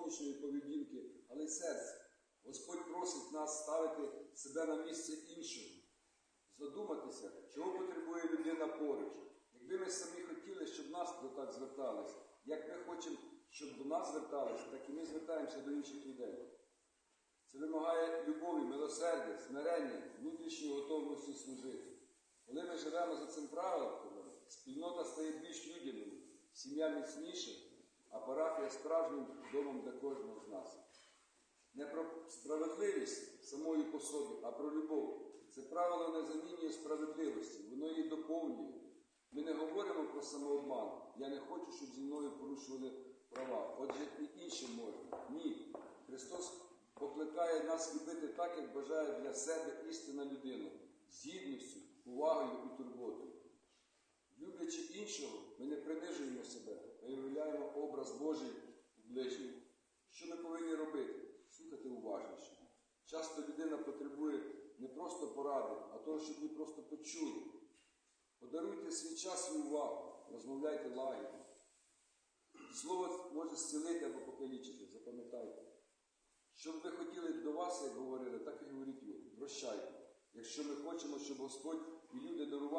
зовнішньої поведінки, але й серця. Господь просить нас ставити себе на місце іншого, задуматися, чого потребує людина поруч. Якби ми самі хотіли, щоб нас до так зверталися, як ми хочемо, щоб до нас зверталися, так і ми звертаємося до інших людей. Це вимагає любові, милосердя, смирення, внутрішньої готовності служити. Коли ми живемо за цим правилом, спільнота стає більш людяною, сім'я міцніша, справжнім домом для кожного з нас. Не про справедливість самою по собі, а про любов. Це правило не замінює справедливості, воно її доповнює. Ми не говоримо про самообман. Я не хочу, щоб зі мною порушували права. Отже, і іншим можна. Ні. Христос покликає нас любити так, як бажає для себе істинна людина, з гідністю, увагою і турботою. Люблячи іншого, ми не принижуємо себе, ми образ Божий ближньому. Що ми повинні робити? Слухати уважніше. Часто людина потребує не просто поради, а того, щоб її просто почули. Подаруйте свій час і увагу, розмовляйте лагідно. Слово може зцілити або покалічити, запам'ятайте. Що б ви хотіли до вас, як говорили, так і говоріть. Прощайте. Якщо ми хочемо, щоб Господь і люди дарували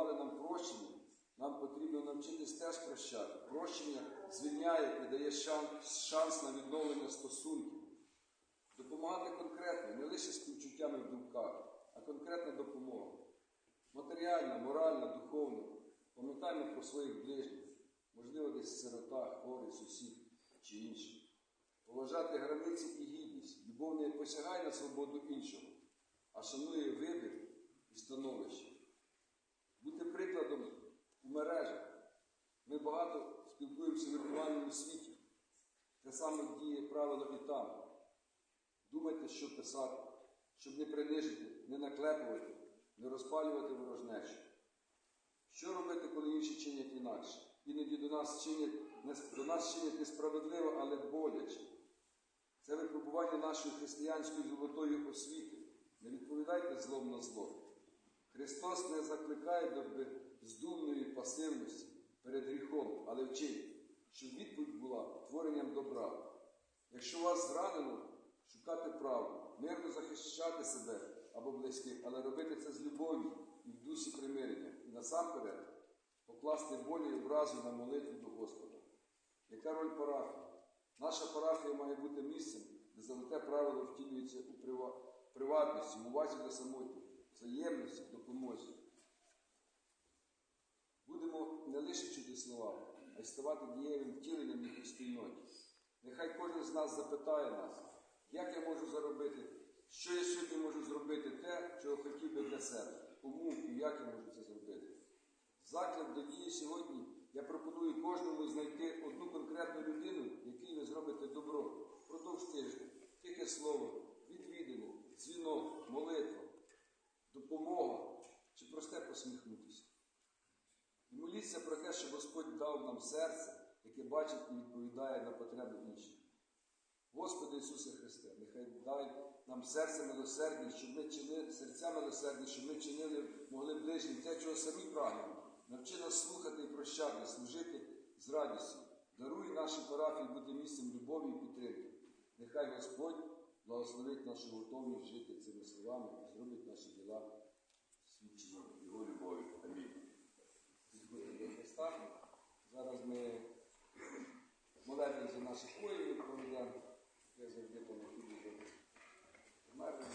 потрібно навчитись теж прощати. Прощення звільняє і дає шанс, на відновлення стосунків. Допомагати конкретно, не лише співчуттями в думках, а конкретна допомога. Матеріальна, моральна, духовна. Пам'ятаємо про своїх ближніх, можливо, десь сирота, хворий, сусід чи інший. Поважати границі і гідність. Любов не посягає на свободу іншого, а шанує вибір і становище. Бути прикладом мережах. Ми багато спілкуємося в віртуальному світі. Те саме діє правило і там. Думайте, що писати, щоб не принижити, не наклепувати, не розпалювати ворожнечу. Що робити, коли інші чинять інакше? Іноді до нас чинять, до нас чинять несправедливо, але боляче. Це випробування нашої християнської золотої освіти. Не відповідайте злом на зло. Христос не закликає до бездумної пасивності перед гріхом, але вчить, щоб відповідь була творенням добра. Якщо вас зранено, шукати правду, мирно захищати себе або близьких, але робити це з любов'ю і в дусі примирення. І насамперед покласти болі і образу на молитву до Господа. Яка роль парафії? Наша парафія має бути місцем, де золоте правило втілюється у приватності, увазі до самотніх, взаємності, допомозі. Будемо не лише чути слова, а й ставати дієвим втіленням їх спільноті. Нехай кожен з нас запитає нас, як я можу заробити, що я сьогодні можу зробити те, чого хотів би для себе, кому і як я можу це зробити. Заклик до дії сьогодні я пропоную кожному знайти одну конкретну людину, якій ви зробите добро впродовж тижня. Тільки слово, відвідини, дзвінок, молитва, допомога чи просте посміхнутися. Моліться про те, щоб Господь дав нам серце, яке бачить і відповідає на потреби інших. Господи Ісусе Христе, нехай дай нам серце милосердне, щоб ми чинили серця милосердні, щоб ми чинили, могли ближнім те, чого самі прагнемо. Навчи нас слухати і прощати, служити з радістю. Даруй нашій парафії бути місцем любові і підтримки. Нехай Господь благословить нашу готовність жити цими словами і зробить наші діла свідченням Його любові. Амінь. До Христа. Зараз ми молимося за наших воїнів проведемо. Я завжди по необхідно померли.